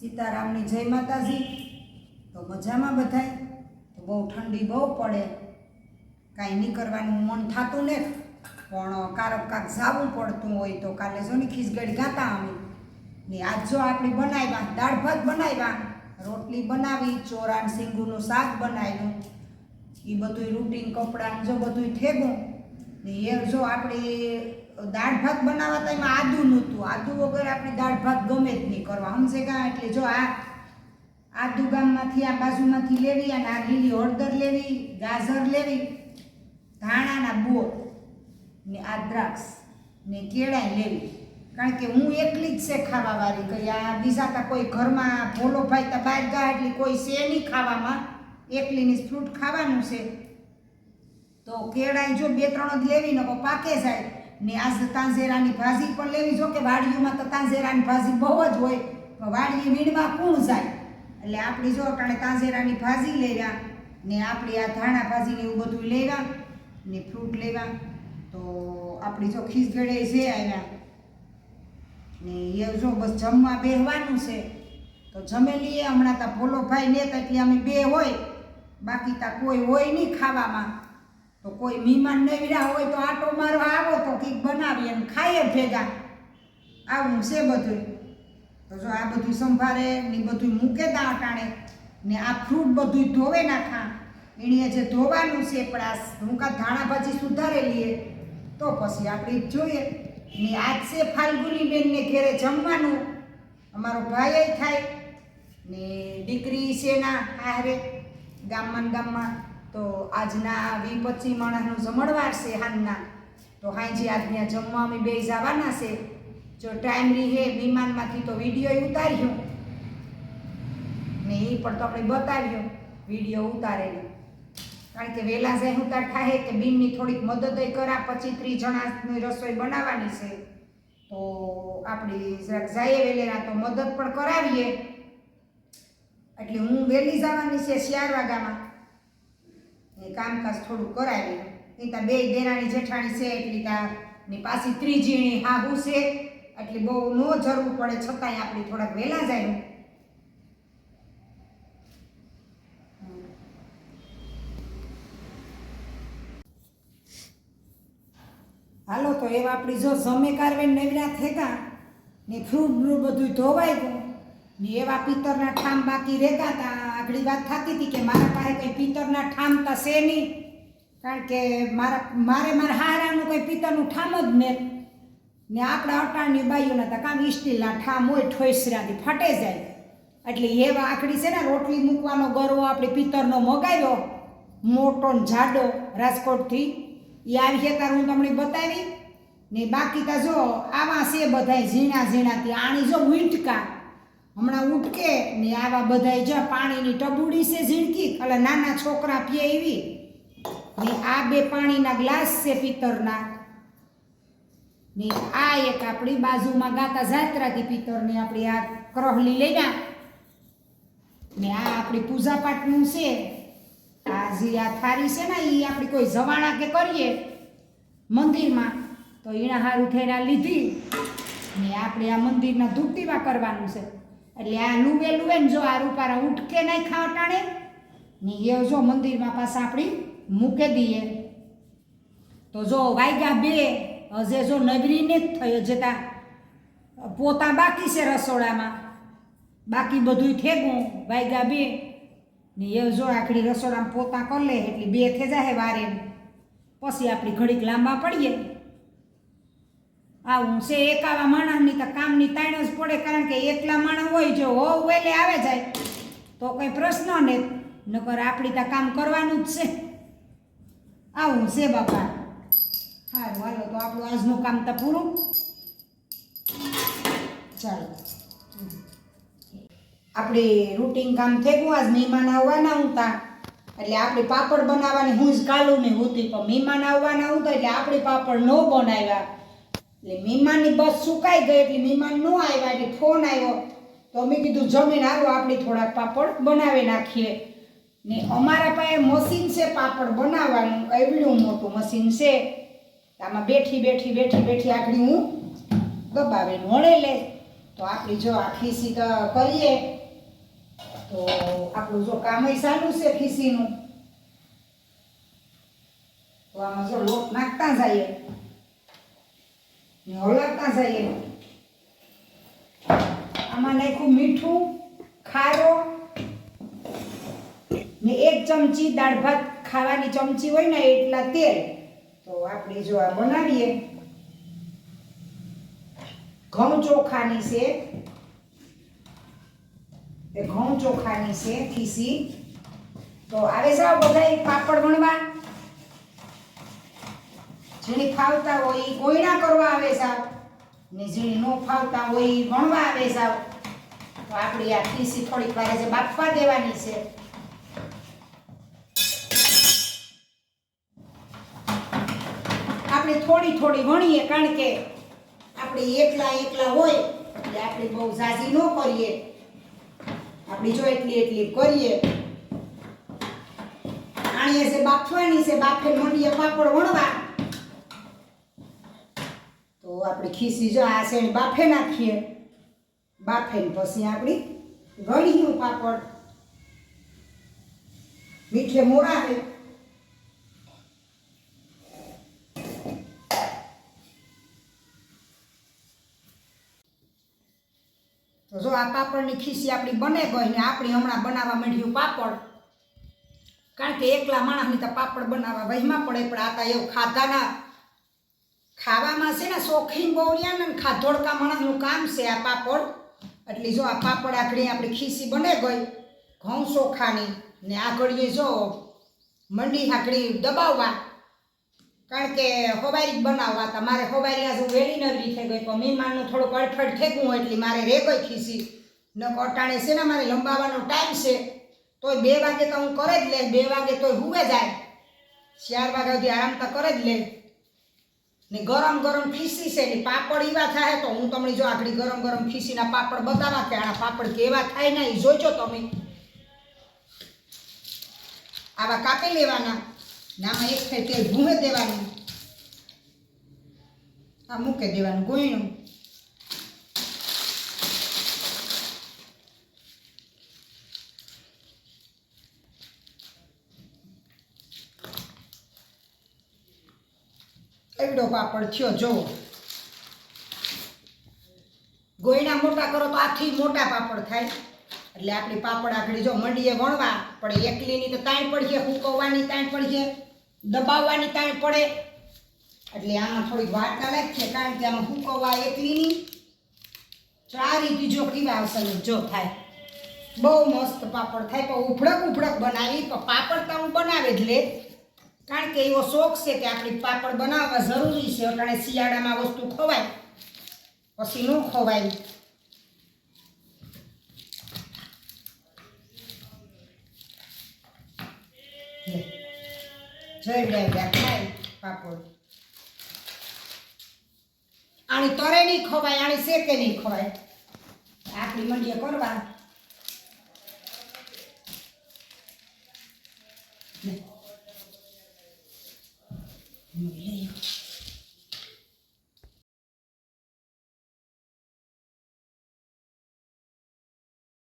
સીતારામની જય માતાજી. તો મજામાં બધાય? તો બહુ ઠંડી બહુ પડે. કાંઈ નીકળવાનું મન થતું ને. પણ કારક કાંક જાવું પડતું હોય તો કાલે જો ને ખીચગડી ગાતા અમે. ને આજ જો આપણે બનાવ્યા, દાળ ભાત બનાવ્યા, રોટલી બનાવી, ચોરાન સિંગુનું શાક બનાવ્યું. એ બધું રૂટીન કપડાં જો બધું ઠેગું ને એ જો આપણે દાળ ભાત બનાવવા તો એમાં આદુ નહોતું. આદુ વગર આપણે દાળ ભાત ગમે જ નહીં કરવા. સમજે કાં? એટલે જો આ આદુ ગામમાંથી, આ બાજુમાંથી લેવી અને આ લીલી હળદર લેવી, ગાજર લેવી, ધાણાના બોર ને આ દ્રાક્ષ ને કેળાય લેવી. કારણ કે હું એકલી જ છે ખાવાવાળી કઈ આ બીજા તા કોઈ ઘરમાં ભોલો ભાઈ તા બહાર ગયા એટલે કોઈ છે નહીં ખાવામાં. એકલીની ફ્રૂટ ખાવાનું છે. તો કેળાય જો બે ત્રણ જ લેવી ને પાકે જાય. ને આજ તાંજેરાની ભાજી પણ લેવી. જો કે વાડીઓમાં તો તાંજેરાની ભાજી બહુ જ હોય, પણ વાડીએ વીણમાં કોણ જાય. એટલે આપણી જો અટાણે તાંજેરાની ભાજી લેવા ને આપણી આ ધાણા ભાજીને એવું બધું લેવા ને ફ્રૂટ લેવા, તો આપણી જો ખીચગડે છે આવ્યા ને એ જો બસ જમવા બેહવાનું છે, તો જમેલીએ હમણાં તા ભોલો ભાઈ ને તો એટલે અમે બે હોય, બાકી તા કોઈ હોય નહીં ખાવામાં. તો કોઈ મહેમાન નવીરા હોય તો આટો મારવા આવો તો કંઈક બનાવીએ અને ખાઈએ ભેગા. આવું છે બધું તો જો આ બધું સંભાળે ને બધું મૂકે દા અટાણે ને આ ફ્રૂટ બધું ધોવે નાખા એણીએ જે ધોવાનું છે, પણ આ હુંકા ધાણા ભાજી સુધારેલી તો પછી આપણે જોઈએ. ને આજ છે ફાલ્ગુની બેનને ઘેરે જમવાનું. અમારો ભાઈ થાય. ને દીકરી છે ના આહરે ગામમાં ગામમાં. તો આજના વી પચીસ માણસનું જમણવાર છે હાલના. તો સાંજે આજ ત્યાં જમવા અમે બે જવાના છે. જો ટાઈમ રહે વિમાનમાંથી તો વીડિયો ઉતાર્યો ને એ પણ તો આપણે બતાવ્યું વીડિયો ઉતારેલો. કારણ કે વહેલા જાય ઉતાર થાય કે બીનની થોડીક મદદ કરા, પછી ત્રીસ જણાની રસોઈ બનાવવાની છે. તો આપણી જરાક જઈએ વહેલેના તો મદદ પણ કરાવીએ. એટલે હું વહેલી જવાની છે ચાર વાગ્યામાં એ કામકાજ થોડું કરાવી એ ત્યાં બે દેરાણી જેઠાણી છે, એટલી ત્યાં ની પાછી ત્રીજીણી હાહુ છે. એટલે બહુ ન જરૂર પડે, છતાંય આપણે થોડાક વહેલા જાય. હાલો, તો એવા આપણી જો જમે કારવે નવરા થેગા, ને ફ્રૂટ બ્રૂટ બધું ધોવાઈ ગયું, ને એવા પિત્તરના ઠામ બાકી રહેતા હતા આગળી વાત થતી હતી કે મારા પાસે કંઈ પિત્તરના ઠામ તા છે નહીં. કારણ કે મારા મારે મારા હારાનું કંઈ પિત્તરનું ઠામ જ ને ને આપણા અટાણની બાઈઓના હતા કામ સ્ટીલના ઠામ હોય ઠોસરાથી ફાટે જાય. એટલે એવા આખડી છે ને, રોટલી મૂકવાનો ગરવો આપણે પિત્તરનો મગાવ્યો, મોટો ને જાડો રાજકોટથી. એ આવી છે તાર હું તમને બતાવી. ને બાકી તા જો, આવા છે બધાય ઝીણા ઝીણાથી. આણી જો વીંટકા. હમણાં ઉટકે ને આવા બધાય જો પાણીની ટબુડી છે ઝીણકી. એટલે નાના છોકરા પીએ એવી. ને આ બે પાણીના ગ્લાસ છે પિત્તરના ને આ એક આપણી બાજુમાં ગાતા જાત્રાથી પિત્તરની આપણી આ કરહલી લઈને ને આ આપણી પૂજાપાઠનું છે. આ જે આ થારી છે ને એ આપણી કોઈ જવાણા કે કરીએ મંદિરમાં, તો એના હારું થઈને લીધી. ને આપણે આ મંદિરના ધૂપટીમાં કરવાનું છે. એટલે આ લુવે લુવે ને જો આ રૂપારા ઉઠકે નહીં ખાવટાણે ને એ જો મંદિરમાં પાછા આપણી મૂકી દઈએ. તો જો વાગ્યા બે, હજે જો નગરીને જ થયો જતા પોતા બાકી છે રસોડામાં. બાકી બધું ઠેગું, વાગ્યા બે. ને એ જો આખડી રસોડામાં પોતા કરી લે, એટલે બે થઈ જાય વારે. પછી આપણી ઘડીક લાંબા પડીએ. આવું છે એકાવા માણસની તો કામની તાણ જ પડે, કારણ કે એકલા માણસ હોય જો હોવ વેલે આવે જાય. તો કંઈ પ્રશ્ન ને નકર આપણી તો કામ કરવાનું જ છે. આવું છે બાપા. સારું હાલો, તો આપણું આજનું કામ તો પૂરું. ચાલો. આપણે રૂટીન કામ થેગું, આજ મહેમાન આવવાના હતા એટલે આપણે પાપડ બનાવવાની, હું જ કાલું નહીં હોતી પણ મહેમાન આવવાના હતા એટલે આપણે પાપડ ન બનાવ્યા. એટલે મહેમાનની બસ સુકાઈ ગઈ, એટલે મહેમાન ન આવ્યા, એટલે ફોન આવ્યો. તો અમે કીધું, જમીન આવો આપણે થોડાક પાપડ બનાવી નાખીએ. ને અમારા પાસે મશીન છે, પાપડ બનાવવાનું. એવડું મોટું મશીન છે. આમાં બેઠી બેઠી બેઠી બેઠી આખડી હું દબાવીને વણે લે. તો આપણી જો આ ખીસી કરીએ, તો આપણું જો કામ સારું છે ખીસીનું. તો આમાં જો લોટ નાખતા જઈએ. ને હલાવતા જઈએ. આમાં નાખ્યું મીઠું, ખારો ને એક ચમચી દાળ ભાત ખાવાની ચમચી હોય ને એટલા તેલ, તો આપણે જો આ બનાવીએ. ઘઉં ચોખાની છે એ ઘઉં ચોખાની છે ખીસી તો આવે જાવ બધા પાપડ વણવા. જેને ફાવતા હોય એ ગોયણા કરવા આવે સાવ ને જેને ન ફાવતા હોય એ વણવા આવે સાવ તો આપણી આ ખીસી થોડીક વાર જે બાફવા દેવાની છે. થોડી થોડી વણીએ કારણ કે આપણે એકલા એકલા હોય, એટલે આપણે બહુ ઝાઝી ન કરીએ. આપણે જો એટલી એટલી કરીએ. આણીએ છે, બાફવાની છે, બાફે મંડીએ પાપડ વણવા. તો આપણે ખીસી જો આ શેણ બાફે નાખીએ. બાફે પછી આપણી ગણીનું પાપડ. મીઠે મોડા છે. તો જો આ પાપડની ખીસી આપણી બને ગઈ ને આપણી હમણાં બનાવવા માંડ્યું પાપડ. કારણ કે એકલા માણસની તો પાપડ બનાવવા વહીમાં પડે, પણ આ તો એવું ખાધાના ખાવામાં છે ને શોખીન બહુ રહ્યા ને ખાધોડકા માણસનું કામ છે આ પાપડ. એટલે જો આ પાપડ આખડી આપણી ખીસી બને ગઈ ઘઉં ચોખાની ને આગળીએ જો મંડી હાકડી દબાવવા. કારણ કે હોબારી બનાવવા હતા. મારે હોબારી આજે વેલી નવરી થઈ ગઈ પણ મહેમાનનું થોડુંક અડફડ હોય એટલે મારે રે ગઈ ખીસી. ન અટાણે છે ને મારે લંબાવવાનો ટાઈમ છે, તોય બે વાગે તો હું કરે જ લે, બે વાગે તોય હુવે જાય. ચાર વાગ્યા સુધી આરામ તો કરે જ લે. ને ગરમ ગરમ ખીસી છે ને પાપડ એવા થાય તો હું તમને જો આપણી ગરમ ગરમ ખીસીના પાપડ બતાવા કે આ પાપડ કેવા થાય ને એ જોજો તમે. આવા કાપી લેવાના. ને એક થાય તેલ ભૂમે દેવાનું. આ મૂકી દેવાનું, ગોયણું. એવડો પાપડ થયો, જો. ગોયણા મોટા કરો તો આથી મોટા પાપડ થાય. એટલે આપણી પાપડ આખડી જો મંડીએ વણવા, પણ એકલીની તો તાણ પડશે હુકવવાની તાણ પડશે દબાવવાની તાણ પડે. એટલે આમાં થોડીક વાટકા છે કારણ કે આમાં હુકવવા એકલીની ચારી બીજો કેવા આવશે જો થાય. બહુ મસ્ત પાપડ થાય, પણ ઉભડક ઉભડક બનાવી, પણ પાપડ તો હું બનાવે જ લે. કારણ કે એવો શોખ છે કે આપણી પાપડ બનાવવા જરૂરી છે, અટાણે શિયાળામાં વસ્તુ ખવાય. પછી ન ખવાય. જોઈ ખાય પાપડ આણી તરે નહીં ખવાય, આણી શેકે નહીં ખવાય આપણી મંડીએ કરવા. લઈ આવો.